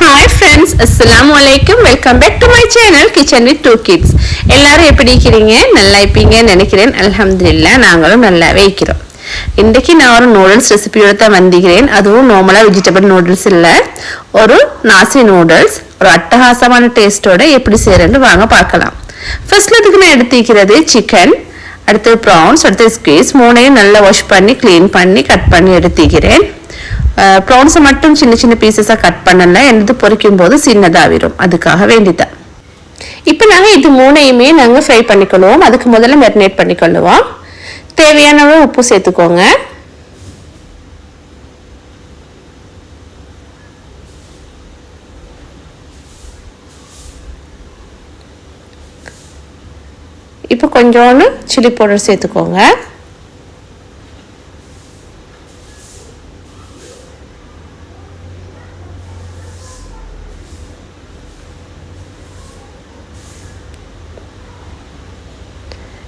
Hi friends அஸ்லாம் அலைக்கும் welcome back to my channel kitchen with two kids எல்லாரும் எப்படி இருக்கிறீங்க? நல்லா இருப்பீங்கன்னு நினைக்கிறேன். அல்ஹம்துலில்லாஹ் நாங்களும் நல்லாவே இருக்கிறோம். இன்றைக்கு நான் ஒரு நூடுல்ஸ் ரெசிபியோடு தான் வந்திருக்கிறேன். அதுவும் நார்மலாக வெஜிடபிள் நூடுல்ஸ் இல்லை. ஒரு நாசி நூடுல்ஸ் ஒரு அட்டகாசமான டேஸ்ட்டோட எப்படி செய்யறேன்னு வாங்க பார்க்கலாம். ஃபர்ஸ்ட்ல அதுக்கு நான் எடுத்துக்கிறது சிக்கன் அடுத்து ப்ரான்ஸ் அடுத்து ஸ்கீஸ் மூணையும் நல்லா வாஷ் பண்ணி க்ளீன் பண்ணி கட் பண்ணி எடுத்துக்கிறேன் ப்ரான்ஸை மட்டும் சின்ன சின்ன பீசஸாக கட் பண்ணல. என்னது பொரிக்கும் போது சின்னதாகிடும் அதுக்காக வேண்டிதான் இப்போ நாங்கள் இது மூணையுமே நாங்கள் ஃப்ரை பண்ணிக்கொள்வோம் அதுக்கு முதல்ல மெரினேட் பண்ணிக்கொள்ளுவோம். தேவையான உப்பு சேர்த்துக்கோங்க. இப்போ கொஞ்சோண்டு சில்லி பவுடர் சேர்த்துக்கோங்க.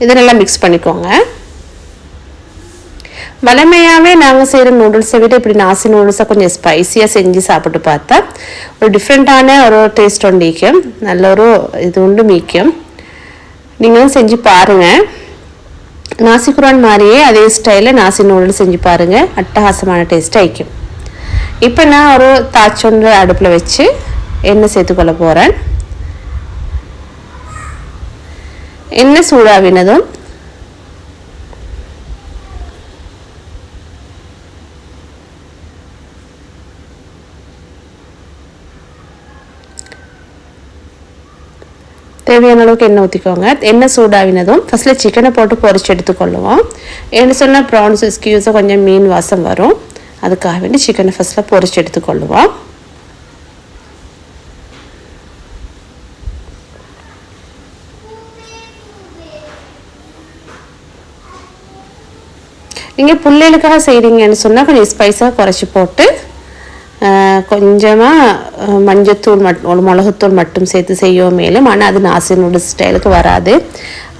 இதை நல்லா மிக்ஸ் பண்ணிக்கோங்க வளமையாகவே நாங்கள் செய்கிற நூடுல்ஸை விட இப்படி நாசி நூடுல்ஸை கொஞ்சம் ஸ்பைஸியாக செஞ்சு சாப்பிட்டு பார்த்தா ஒரு டிஃப்ரெண்ட்டான ஒரு டேஸ்ட் ஒண்டிக்கும் நல்ல ஒரு இது உண்டு மீக்கும் நீங்களும் செஞ்சு பாருங்கள் நாசி குரான் மாதிரியே அதே ஸ்டைலில் நாசி நூடுல்ஸ் செஞ்சு பாருங்கள் அட்டகாசமான டேஸ்ட் ஆயிக்கும் இப்போ நான் ஒரு தாச்சொன்று அடுப்பில் வச்சு எண்ணெய் சேர்த்துக்கொள்ள போகிறேன் எண்ணெய் சூடாவினதும் தேவையான அளவுக்கு எண்ணெய் ஊற்றிக்கோங்க எண்ணெய் சூடாவினதும் ஃபஸ்ட்டில் சிக்கனை போட்டு பொரிச்சு எடுத்துக்கொள்ளுவோம். என்ன சொன்னால் ப்ரான்ஸ் ஸ்கியூஸை கொஞ்சம் மீன் வாசம் வரும். அதுக்காக வேண்டி சிக்கனை ஃபஸ்ட்டில் பொரிச்சு எடுத்துக்கொள்ளுவோம். நீங்கள் பிள்ளைகளுக்காக செய்கிறீங்கன்னு சொன்னால் கொஞ்சம் ஸ்பைஸாக குறைச்சி போட்டு கொஞ்சமாக மஞ்சத்தூள் மட்டும் மிளகுத்தூள் மட்டும் சேர்த்து செய்யவும் மேலும். ஆனால் அது நாசி நூடுல்ஸ் ஸ்டைலுக்கு வராது.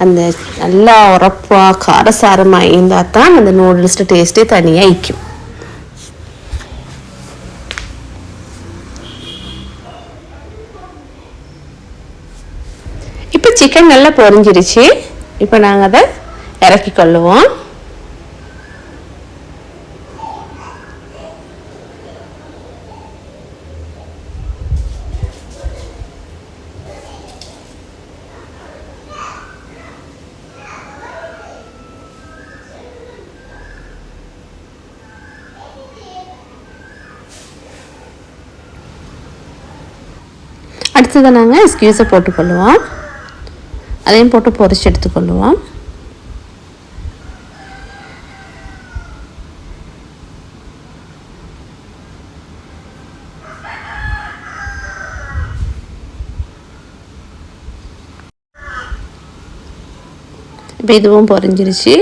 அந்த நல்லா உரப்பாக காரசாரமாக இருந்தால் தான் அந்த நூடுல்ஸ் டேஸ்ட்டே தனியாக இக்கும் இப்போ சிக்கன் நல்லா பொரிஞ்சிருச்சு. இப்போ நாங்கள் அதை இறக்கி கொள்ளுவோம். அடுத்ததை நாங்கள் ஸ்கியூஸை போட்டுக்கொள்ளுவோம். அதையும் போட்டு பொறிச்சு எடுத்துக்கொள்ளுவோம். இப்போ இதுவும் பொறிஞ்சிருச்சு.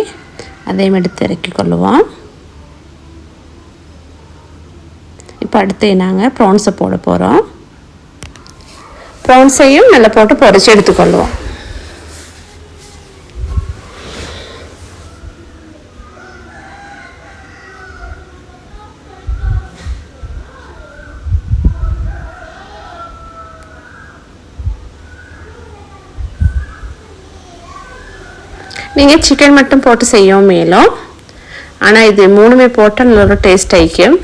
அதையும் எடுத்து இறக்கி கொள்ளுவோம். இப்போ அடுத்து நாங்கள் ப்ரான்ஸை போட போகிறோம் ப்ரான்ஸையும் நல்லா போட்டு பொறிச்சு எடுத்துக்கொள்வோம் நீங்கள் சிக்கன் மட்டும் போட்டு செய்யவும் மேலும். ஆனால் இது மூணுமே போட்டால் நல்ல ஒரு டேஸ்ட் ஆகிக்கும்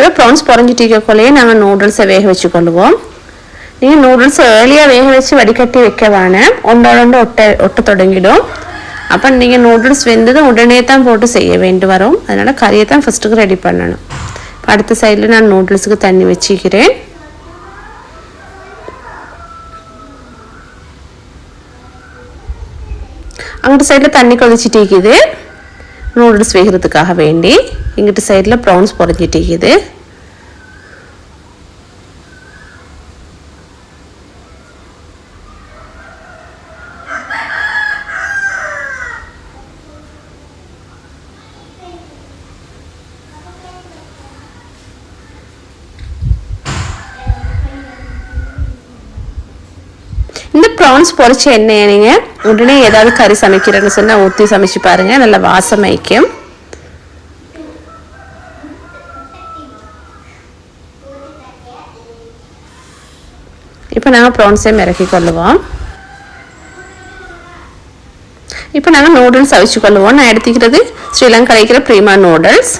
இப்போ ப்ரான்ஸ் பொறஞ்சிட்டிக்கக்குள்ளேயே நாங்கள் நூடுல்ஸை வேக வச்சு கொள்ளுவோம் நீங்கள் நூடுல்ஸ் ஏர்லியாக வேக வச்சு வடிகட்டி வைக்க வேணாம் ஒன்றோட ஒட்ட ஒட்ட தொடங்கிடும் அப்போ நீங்கள் நூடுல்ஸ் வெந்தது உடனே தான் போட்டு செய்ய வேண்டி வரும் அதனால் கறியை தான் ஃபஸ்ட்டுக்கு ரெடி பண்ணணும் இப்போ அடுத்த சைடில் நான் நூடுல்ஸுக்கு தண்ணி வச்சுக்கிறேன் அங்கிட்ட சைடில் தண்ணி கொதிச்சுட்டு இருக்குது நூடுல்ஸ் வேகிறதுக்காக வேண்டி இங்கிட்டு சைடில் ப்ரௌன்ஸ் பொறிஞ்சிட்டு இருக்குது இந்த ப்ரான்ஸ் பொறிச்ச எண்ணெயை நீங்கள் உடனே ஏதாவது கறி சமைக்கிறேன்னு சொன்னால் ஊற்றி சமைச்சு பாருங்கள் நல்லா வாசம் வாசமைக்கும் ப்ரான்ஸையும் இறக்கி கொள்ளுவோம். இப்போ நாங்கள் நூடுல்ஸ் அவிச்சு கொள்ளுவோம். நான் எடுத்துக்கிறது ஸ்ரீலங்கா கிடைக்கிற ப்ரீமா நூடுல்ஸ்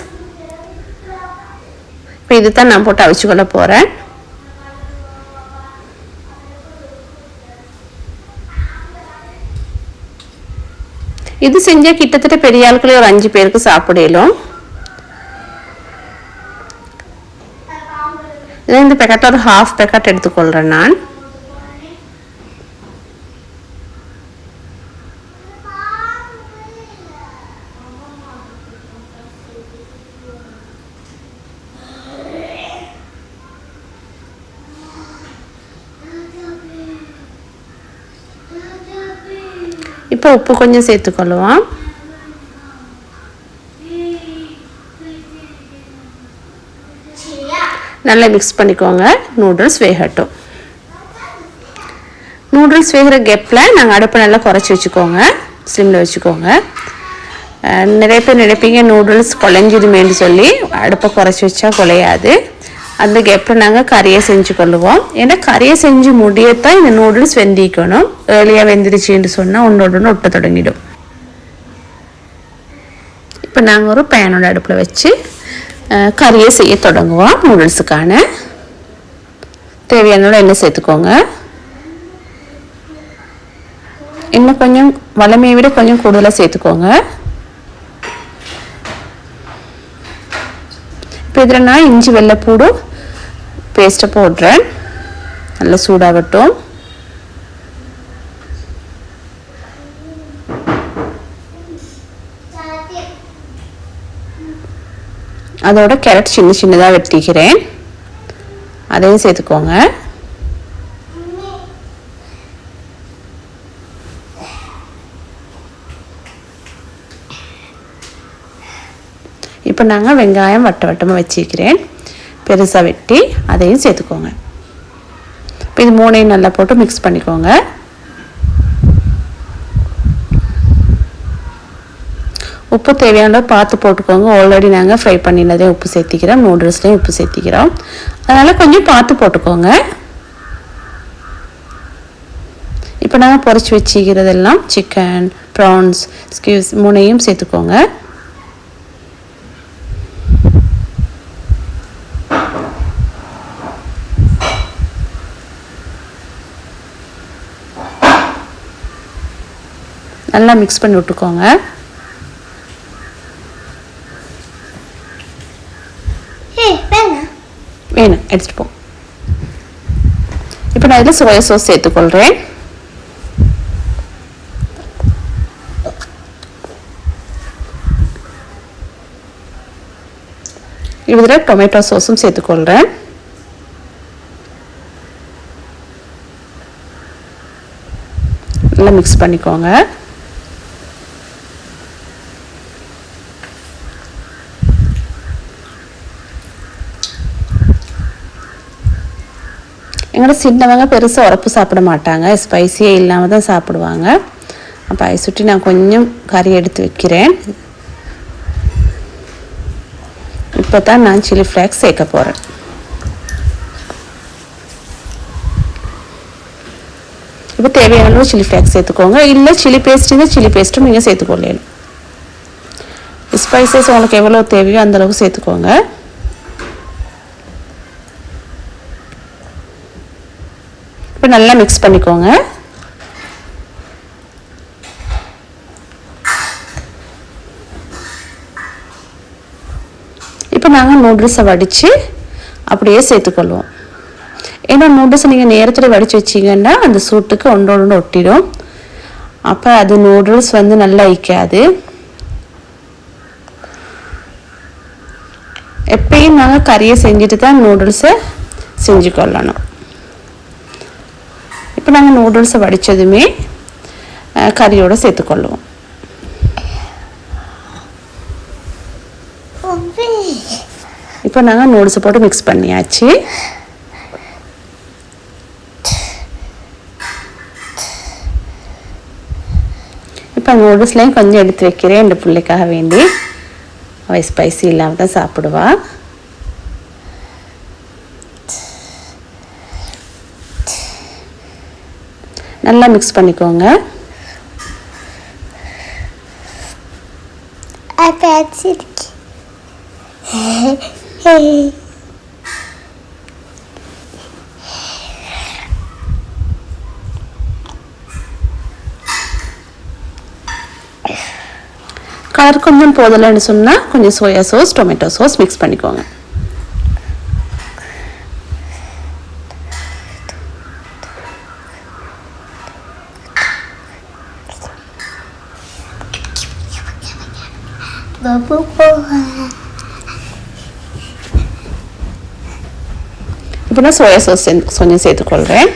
இப்போ இது தான் நான் போட்டு அவிச்சு கொள்ள போகிறேன் இது செஞ்சால் கிட்டத்தட்ட பெரிய ஆட்களே ஒரு அஞ்சு பேருக்கு சாப்பிடலும் இதில் இந்த பேக்கெட்டில் ஒரு ஹாஃப் பேக்கெட் எடுத்துக்கொள்கிறேன் நான். இப்போ உப்பு கொஞ்சம் சேர்த்துக்கொள்ளுவோம். நல்லா மிக்ஸ் பண்ணிக்கோங்க. நூடுல்ஸ் வேகட்டும். நூடுல்ஸ் வேகிற கெப்பில் நாங்கள் அடுப்பை நல்லா குறைச்சி வச்சுக்கோங்க. ஸ்லிம்மில் வச்சுக்கோங்க. நிறைய பேர் நினைப்பீங்க நூடுல்ஸ் குழஞ்சிடுமேன்னு சொல்லி அடுப்பை குறைச்சி வச்சா குலையாது அந்த கெப்பில் நாங்கள் கறியை செஞ்சு கொள்ளுவோம். ஏன்னா கறியை செஞ்சு முடியத்தான் இந்த நூடுல்ஸ் வெந்திக்கணும் ஏர்லியாக வெந்துருச்சுன்னு சொன்னால் ஒன்றோட ஒன்று ஒட்ட தொடங்கிடும். இப்போ நாங்கள் ஒரு பேனோட அடுப்பில் வச்சு கறியை செய்ய தொடங்குவோம் நூடுல்ஸுக்கான தேவையான எண்ணெய் சேர்த்துக்கோங்க. இன்னும் கொஞ்சம் வளமையை விட கொஞ்சம் கூடுதலாக சேர்த்துக்கோங்க. இப்போ இதில் நான் இஞ்சி வெள்ளைப்பூடும் பேஸ்ட்டை போடுறேன். நல்லா சூடாகட்டும். அதோட கேரட் சின்ன சின்னதாக வெட்டிக்கிறேன். அதையும் சேர்த்துக்கோங்க. இப்போ நாங்கள் வெங்காயம் வட்ட வட்டமாக வச்சுக்கிறேன் பெருசாக வெட்டி அதையும் சேர்த்துக்கோங்க. இப்போ இது மூணையும் நல்லா போட்டு மிக்ஸ் பண்ணிக்கோங்க. உப்பு தேவையான பார்த்து போட்டுக்கோங்க. ஆல்ரெடி நாங்கள் ஃப்ரை பண்ணினதே உப்பு சேர்த்திக்கிறோம். நூடுல்ஸ்லேயும் உப்பு சேர்த்திக்கிறோம். அதனால் கொஞ்சம் பார்த்து போட்டுக்கோங்க. இப்போ நாங்கள் பொறிச்சு வச்சுக்கிறதெல்லாம் சிக்கன் ப்ரான்ஸ் ஸ்கியூஸ் மூணையும் சேர்த்துக்கோங்க. நல்லா மிக்ஸ் பண்ணி விட்டுக்கோங்க. வேணும் எடுத்துட்டு போ. இப்போ நான் இதில் சோயா சாஸ் சேர்த்துக்கொள்கிறேன் இதில் டொமேட்டோ சாஸும் சேர்த்துக்கொள்கிறேன் நல்லா மிக்ஸ் பண்ணிக்கோங்க. எங்களோட சின்னவங்க பெருசாக உரப்பு சாப்பிட மாட்டாங்க. ஸ்பைசியே இல்லாமல் தான் சாப்பிடுவாங்க. அப்போ அதை சுற்றி நான் கொஞ்சம் கறி எடுத்து வைக்கிறேன். இப்போ தான் நான் சில்லி ஃப்ளாக்ஸ் சேர்க்க போகிறேன் இப்போ தேவையான அளவு சில்லி ஃப்ளாக்ஸ் சேர்த்துக்கோங்க. இல்லை சில்லி பேஸ்ட் இருந்தால் சில்லி பேஸ்ட்டும் நீங்கள் சேர்த்துக்கொள்ளலாம் ஸ்பைசஸ் உங்களுக்கு எவ்வளோ தேவையோ அந்தளவுக்கு சேர்த்துக்கோங்க. இப்போ நல்லா மிக்ஸ் பண்ணிக்கோங்க. இப்போ நாங்கள் நூடுல்ஸை வடித்து அப்படியே சேர்த்துக்கொள்வோம். ஏன்னா நூடுல்ஸை நீங்கள் நேரத்தில் வடித்து வச்சிங்கன்னா அந்த சூட்டுக்கு ஒன்றோடு ஒன்று ஒட்டிடும். அப்போ அது நூடுல்ஸ் வந்து நல்லா இக்காது. எப்பயும் நாங்கள் கறியை செஞ்சுட்டு தான் நூடுல்ஸை செஞ்சு கொள்ளணும் இப்போ நாங்கள் நூடுல்ஸை வடித்ததுமே கறியோடு சேர்த்துக்கொள்ளுவோம். இப்போ நாங்கள் நூடுல்ஸை போட்டு மிக்ஸ் பண்ணியாச்சு. இப்போ நூடுல்ஸ்லேயும் கொஞ்சம் எடுத்து வைக்கிறேன். ரெண்டு பிள்ளைக்காக வேண்டி. அவள் ஸ்பைசி இல்லாமல் தான் சாப்பிடுவாள் நல்லா மிக்ஸ் பண்ணிக்கோங்க. கலர் கொஞ்சம் போதலைன்னு சொன்னால் கொஞ்சம் soya sauce tomato sauce mix பண்ணிக்கோங்க. பாபு போவா இப்போ நான் சோயா சாஸ் கொஞ்சம் சேர்த்துக்கொள்கிறேன்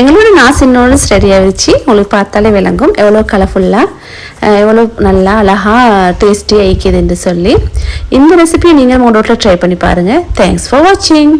எங்களோட ஆகிடுச்சு உங்களுக்கு பார்த்தாலே விளங்கும். எவ்வளோ கலர்ஃபுல்லாக எவ்வளோ நல்லா அழகாக டேஸ்டியாக ஐக்கியதுன்னு சொல்லி. இந்த ரெசிபியை நீங்கள் உங்களோட ட்ரை பண்ணி பாருங்கள் தேங்க்ஸ் ஃபார் வாட்சிங்